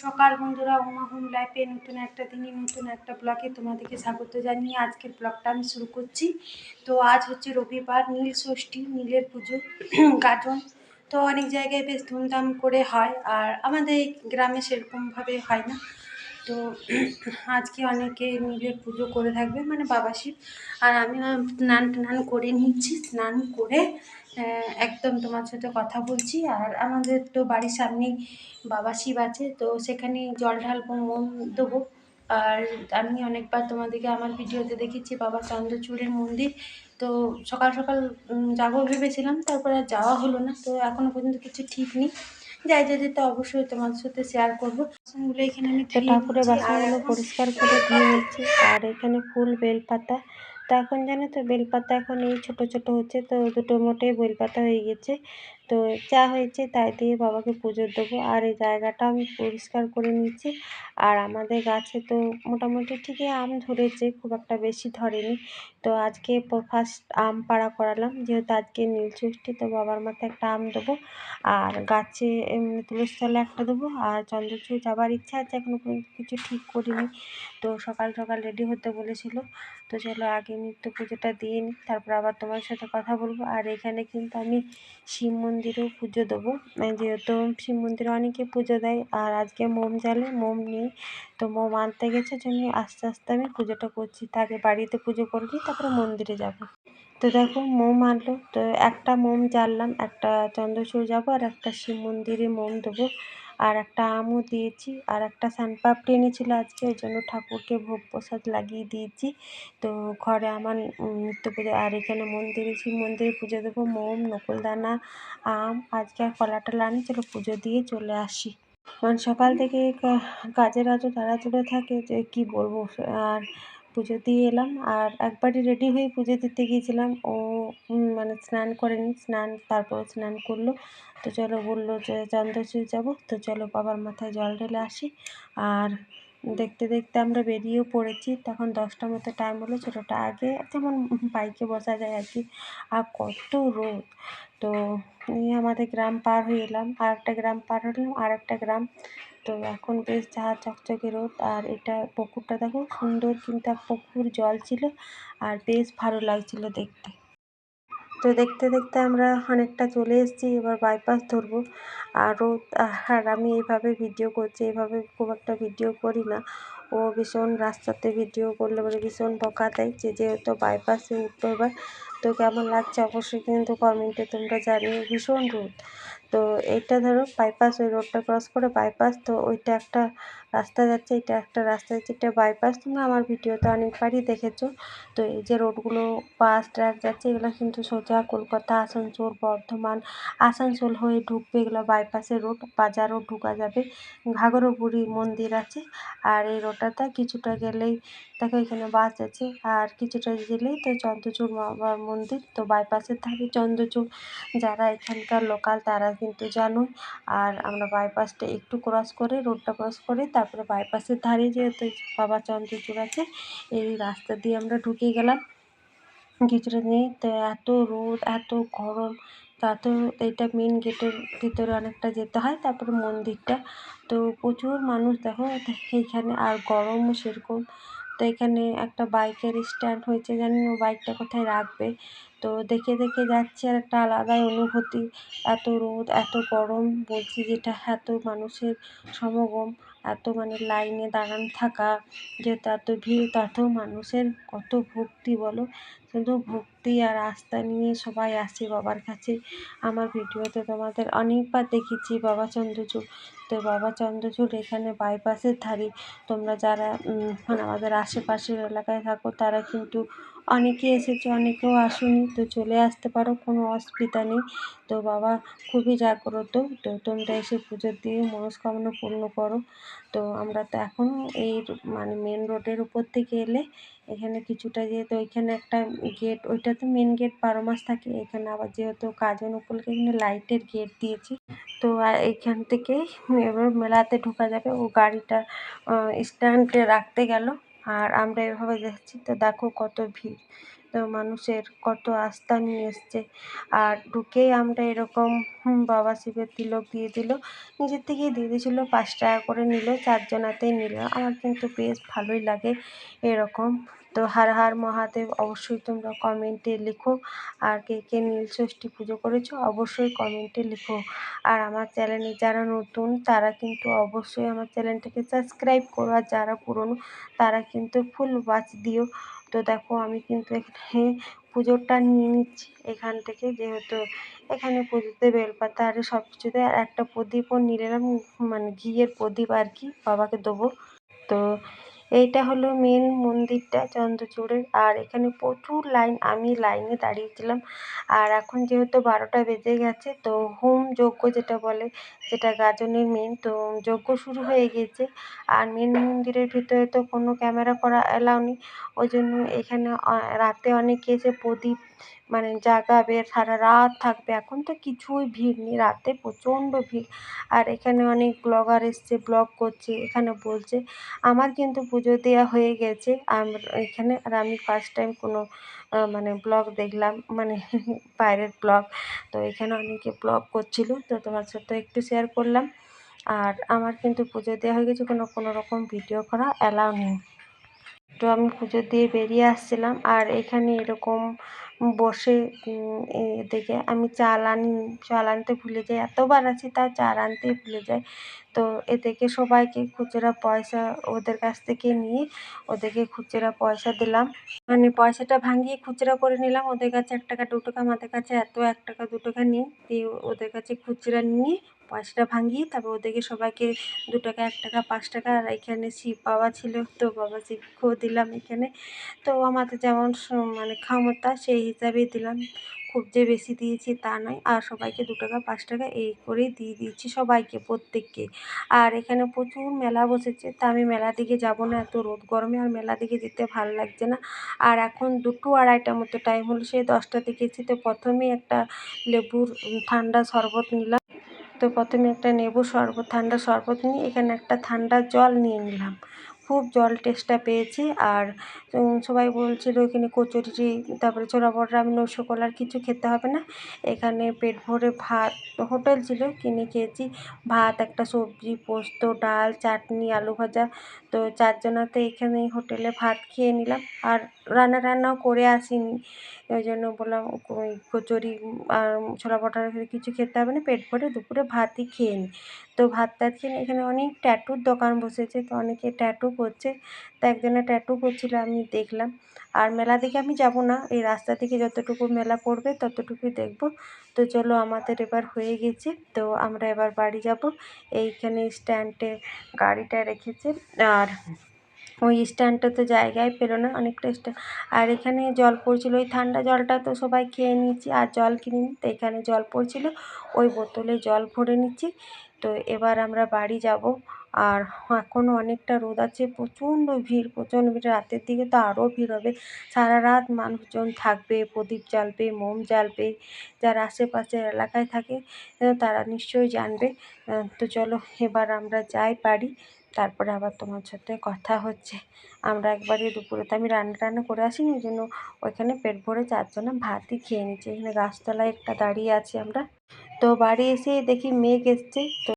সকাল বন্ধুরা, উমা হোম লাইফে নতুন একটা দিনই নতুন একটা ব্লগে তোমাদেরকে স্বাগত জানিয়ে আজকের ব্লগটা আমি শুরু করছি। তো আজ হচ্ছে রবিবার, নীল ষষ্ঠী, নীলের পুজো, গাজন। তো অনেক জায়গায় বেশ ধুমধাম করে হয়, আর আমাদের গ্রামে সেরকমভাবে হয় না। তো আজকে অনেকে নীলের পুজো করে থাকবে মানে বাবা শিব। আর আমি স্নান টান করে নিচ্ছি, স্নান করে একদম তোমার সাথে কথা বলছি। আর আমাদের তো বাড়ির সামনেই বাবা শিব আছে, তো সেখানে জল ঢালবো মোম দেবো। আর আমি অনেকবার তোমাদেরকে আমার ভিডিওতে দেখেছি, বাবা চন্দ্রচূড়ের মন্দির। তো সকাল সকাল যাব ভেবেছিলাম, তারপরে আর যাওয়া হলো না। তো এখনও পর্যন্ত কিছু ঠিক নেই। যাই যদি তো অবশ্যই তোমার সাথে শেয়ার করব। বাসনগুলো এখানে আমি ঠাকুরের বাসনগুলো পরিষ্কার করে ধুয়ে নিচ্ছি। আর এখানে ফুল বেলপাতা। তো এখন জানো তো বেলপাতা এখন এই ছোট ছোট হচ্ছে তো দুটো মোটেই বেলপাতা হয়ে গেছে। তো যা হয়েছে তাই দিয়ে বাবাকে পুজো দেবো। আর এই জায়গাটা আমি পরিষ্কার করে নিচ্ছি আর আমাদের গাছে তো মোটামুটি ঠিকই আম ধরেছে, খুব একটা বেশি ধরেনি। তো আজকে ফার্স্ট আম পাড়া করালাম। যেহেতু আজকে নীল ষষ্ঠী, তো বাবার মাথায় একটা আম দেবো। আর গাছে এমনি তুলসী একটা দেবো। আর চন্দ্রচূড় যাবার ইচ্ছা আছে, এখনও পর্যন্ত কিছু ঠিক করিনি। তো সকাল সকাল রেডি হতে বলেছিল। তো চলো আগে নিত্য পুজোটা দিয়ে নিই, তারপর আবার তোমার সাথে কথা বলব। আর এখানে কিন্তু আমি শিব মন্দিরেও পুজো দেবো। যেহেতু শিব মন্দিরে অনেকে পুজো দেয়, আর আজকে মোম জ্বালে মোম নেই তো মোম আনতে গেছে জন্য আস্তে আস্তে আমি পুজোটা করছি। তাকে বাড়িতে পুজো করবি তারপরে মন্দিরে যাব। তো দেখো, মোম আনলো। তো একটা মোম জ্বাললাম একটা চন্দ্রচূড় যাব, আর একটা শিব মন্দিরে মোম দেবো। আর একটা আমও দিয়েছি, আর একটা সানপাপড়ি এনেছিল আজকে, ওই জন্য ঠাকুরকে ভোগ প্রসাদ লাগিয়ে দিয়েছি। তো ঘরে আমার নিত্য পুজো, আর এখানে মন্দিরে শিব মন্দিরে পুজো দেবো, মোম, নকুলদানা, আম, আজকে আর কলা টলা আনি চলো পুজো দিয়ে চলে আসি। কারণ সকাল থেকে কাজের এত তাড়াহুড়ো থাকে যে কি বলব, আর পুজো দিয়ে এলাম। আর একবারই রেডি হয়ে পুজো দিতে গিয়েছিলাম। ও মানে স্নান করেনি। স্নান, তারপর স্নান করল। তো চলো বলল যে চন্দ্রচূড় যাব। তো চলো বাবার মাথায় জল ঢেলে আসি। আর দেখতে দেখতে আমরা বেরিয়েও পড়েছি। তখন দশটা মতো টাইম হলো, ছোটোটা আগে যেমন বাইকে বসা যায় আর কি। আর কত রোদ। তো নিয়ে আমাদের গ্রাম পার হয়ে এলাম। আর একটা গ্রাম পার হলাম আর একটা গ্রাম। তো এখন বেশ চা চকচকে রোদ। আর এটা পুকুরটা দেখো, সুন্দর কিন্তু পুকুর জল ছিল। আর বেশ ভালো লাগছিল দেখতে। তো দেখতে দেখতে আমরা অনেকটা চলে এসেছি, এবার বাইপাস ধরবো। আর রোদ আর আমি এইভাবে ভিডিও করছি, এভাবে খুব একটা ভিডিও করি না। ও ভীষণ রাস্তাতে ভিডিও করলে বলে ভীষণ বকা দেয় যে যেহেতু বাইপাসে উঠতে এবার। তো কেমন লাগছে অবশ্যই কিন্তু কমেন্টে তোমরা জানিও, ভীষণ রোদ তো এইটা ধরো বাইপাস ওই রোডটা ক্রস করে বাইপাস তো ওইটা একটা রাস্তা যাচ্ছে, এটা একটা রাস্তা যাচ্ছে, এটা বাইপাস তোমরা আমার ভিডিওতে অনেকবারই দেখেছ। তো এই যে রোডগুলো বাস ট্রাক যাচ্ছে, এগুলো কিন্তু সোজা কলকাতা, আসানসোল, বর্ধমান। আসানসোল হয়ে ঢুকবে এগুলো বাইপাসের রোড বাজারও ঢুকা যাবে। ঘাগরবুড়ি মন্দির আছে, আর এই রোডটাতে কিছুটা গেলেই, দেখো এখানে বাস আছে, আর কিছুটা গেলেই তো চন্দ্রচূড় বাবার মন্দির। তো বাইপাসের ধারে চন্দ্রচূড়, যারা এখানকার লোকাল তারা কিন্তু জানোই। আর আমরা বাইপাসটা একটু ক্রস করে রোডটা ক্রস করে তারপরে বাইপাসের ধারে যেহেতু বাবা চন্দ্রচূড় আছে, এই রাস্তা দিয়ে আমরা ঢুকে গেলাম। কিছুটা নেই, তো এত রোদ, এত গরম এত এটা মেন গেটের ভিতরে অনেকটা যেতে হয়, তারপরে মন্দিরটা। তো প্রচুর মানুষ দেখো, এইখানে আর গরমও সেরকম। তো এখানে একটা বাইকের স্ট্যান্ড হয়েছে, জানি ও বাইকটা কোথায় রাখবে। তো দেখে দেখে যাচ্ছি আর একটা আলাদাই অনুভূতি। এত রোদ, এত গরম, বলছি যেটা এত মানুষের সমাগম। এত মানে লাইনে দাঁড়ানো থাকা যেহেতু এত ভিড় তত মানুষের কত ভক্তি বলো? শুধু ভক্তি আর আস্থা নিয়ে সবাই আসে বাবার কাছে। আমার ভিডিওতে তোমাদের অনেকবার দেখেছি বাবা চন্দ্রচূড়। তো বাবা চন্দ্রচূড় এখানে বাইপাসের ধারে। তোমরা যারা মানে আমাদের আশেপাশের এলাকায় থাকো, তারা কিন্তু অনেকে এসেছে, অনেকেও আসুনি, তো চলে আসতে পারো, কোনো অসুবিধা নেই। তো বাবা, খুবই জাগ্রত। তো তোমরা এসে পুজো দিয়ে মনস্কামনা পূর্ণ করো। তো আমরা তো এখন এই মানে মেন রোডের উপর থেকে এলে এখানে কিছুটা যেহেতু ওইখানে একটা গেট ওইটা তো মেন গেট বারো মাস থাকে। এখানে আবার যেহেতু কাজন উপলক্ষে এখানে লাইটের গেট দিয়েছি। তো আর এইখান থেকেই এবার মেলাতে ঢোকা যাবে। ও গাড়িটা স্ট্যান্ডে রাখতে গেল। আর আমরা এভাবে যাচ্ছি তো দেখো কত ভিড়। তো মানুষের কত আস্থা নিয়ে এসছে। আর ঢুকেই আমরা এরকম বাবা শিবের তিলক দিয়ে দিল। নিজের থেকেই দিয়ে দিয়েছিলো, পাঁচ টাকা করে নিল, চারজনাতেই নিল। আমার কিন্তু বেশ ভালোই লাগে এরকম। তো হার হার মহাদেব, অবশ্যই তোমরা কমেন্টে লিখো। আর কে কে নীল ষষ্ঠী পুজো করেছ, অবশ্যই কমেন্টে লিখো। আর আমার চ্যানেলে যারা নতুন, তারা কিন্তু অবশ্যই আমার চ্যানেলটাকে সাবস্ক্রাইব করো। আর যারা পুরনো, তারা কিন্তু ফুল ওয়াচ দিও। তো দেখো, আমি কিন্তু এখানে পুজোটা নিয়ে নিচ্ছি এখান থেকে। যেহেতু এখানে পুজোতে বেলপাতা আর সব কিছুতে আর একটা প্রদীপও নিলাম। মানে ঘিয়ের প্রদীপ আর কি, বাবাকে দেবো। তো এইটা হলো মেন মন্দিরটা চন্দ্রচূড়ের। আর এখানে প্রচুর লাইন, আমি লাইনে দাঁড়িয়েছিলাম। আর এখন যেহেতু বারোটা বেজে গেছে, তো হোম যজ্ঞ যেটা বলে, যেটা গাজনের মেন তো যজ্ঞ শুরু হয়ে গিয়েছে আর মেন মন্দিরের ভিতরে তো কোনো ক্যামেরা করা অ্যালাউ নেই। ওই জন্য এখানে রাতে অনেকে এসে প্রদীপ মানে জাগাবে সারা রাত থাকবে। এখন তো কিছুই ভিড় নেই, রাতে প্রচণ্ড ভিড়। আর এখানে অনেক ব্লগার এসছে ব্লগ করছে, এখানে বলছে, আমার কিন্তু পুজো দেওয়া হয়ে গেছে। আম- এখানে আর আমি ফার্স্ট টাইম কোনো মানে ব্লগ দেখলাম মানে বাইরের ব্লগ তো এখানে অনেকে ব্লগ করছিল, তো তোমার সাথে একটু শেয়ার করলাম। আর আমার কিন্তু পুজো দেওয়া হয়ে গেছে, কোনো কোনো রকম ভিডিও করা অ্যালাউ নেই। তো আমি পুজো দিয়ে বেরিয়ে আসছিলাম। আর এখানে এরকম বসে এদিকে আমি চাল আনি, চাল আনতে ভুলে যাই। এতবার আছি তা চাল আনতেই ভুলে যাই। তো এ এদিকে সবাইকে খুচরা পয়সা ওদের কাছ থেকে নিয়ে ওদেরকে খুচরা পয়সা দিলাম। মানে পয়সাটা ভাঙিয়ে খুচরা করে নিলাম। ওদের কাছে এক টাকা দু টাকা, আমাদের কাছে এত এক টাকা, দু টাকা নিই। দিয়ে ওদের কাছে খুচরা নিয়ে পয়সাটা ভাঙিয়ে তারপর ওদেরকে সবাইকে দু টাকা, এক টাকা, পাঁচ টাকা, আর এখানে শিব বাবা ছিল। তো বাবা শিবকেও দিলাম এখানে। তো আমাদের যেমন মানে ক্ষমতা সেই হিসাবেই দিলাম। খুব যে বেশি দিয়েছি তা নয়। আর সবাইকে দু টাকা, পাঁচ টাকা এই করেই দিয়ে দিয়েছি সবাইকে, প্রত্যেককে। আর এখানে প্রচুর মেলা বসেছে। তা আমি মেলা দিকে যাব না। এত রোদ গরমে আর মেলা দিকে যেতে ভালো লাগছে না। আর এখন দুটো আড়াইটার মতো টাইম হলো। সেই দশটা থেকে এসেছি তো প্রথমেই একটা লেবুর ঠান্ডা শরবত নিলাম। তো প্রথমে একটা নেবু শরবত, ঠান্ডা শরবত নিয়ে এখানে একটা ঠান্ডা জল নিয়ে নিলাম। খুব জল টেস্টটা পেয়েছি। আর সবাই বলছিলো এখানে কচুরি, তারপরে ছোলা বড়া আমি নৈশকোল আর কিছু খেতে হবে না। এখানে পেট ভরে ভাত, হোটেল ছিল, কিনে খেয়েছি। ভাত, একটা সবজি, পোস্ত, ডাল, চাটনি, আলু ভাজা। তো চারজনাতে এখানে হোটেলে ভাত খেয়ে নিলাম। আর রান্না টান্নাও করে আসিনি। ওই জন্য বললাম, ওই কচুরি আর ছোলা বড়া কিছু খেতে হবে না, পেট ভরে দুপুরে ভাতই খেয়ে নিই তো ভাত টাত খেয়ে এখানে অনেক ট্যাটুর দোকান বসেছে, তো অনেকে ট্যাটু করছে। তো একজনে ট্যাটু করছিল, আমি দেখলাম। আর মেলা দিকে আমি যাব না, এই রাস্তা থেকে যতটুকু মেলা পড়বে ততটুকুই দেখব। তো চলো, আমাদের এবার হয়ে গেছে, তো আমরা এবার বাড়ি যাব। এইখানে স্ট্যান্ডে গাড়িটা রেখেছে, আর ওই স্ট্যান্ডটা তো জায়গায় পেল না অনেকটা স্ট্যান্ড। আর এখানে জল পড়ছিল, ওই ঠান্ডা জলটা তো সবাই খেয়ে নিয়েছি, আর জল কিনিনি তো এখানে জল পড়ছিল, ওই বোতলে জল ভরে নিচ্ছি। তো এবার আমরা বাড়ি যাব, আর এখনও অনেকটা রোদ আছে, প্রচণ্ড ভিড় প্রচণ্ড ভিড়। রাতের দিকে তো আরও ভিড় হবে। সারা রাত মানুষজন থাকবে, প্রদীপ জ্বালবে, মোম জ্বালবে, যারা আশেপাশের এলাকায় থাকে, তারা নিশ্চয়ই জানবে। তো চলো, এবার আমরা যাই বাড়ি। তারপরে আবার তোমার সাথে কথা হচ্ছে। আমরা একবারে দুপুরে তো আমি রান্না টান্না করে আসিনি, ওই জন্য ওইখানে পেট ভরে চারজনে ভাতই খেয়ে নিচ্ছি। এখানে গাছতলায় একটা দাঁড়িয়ে আছি আমরা। তো বাড়ি এসে দেখি মেঘ এসছে, তো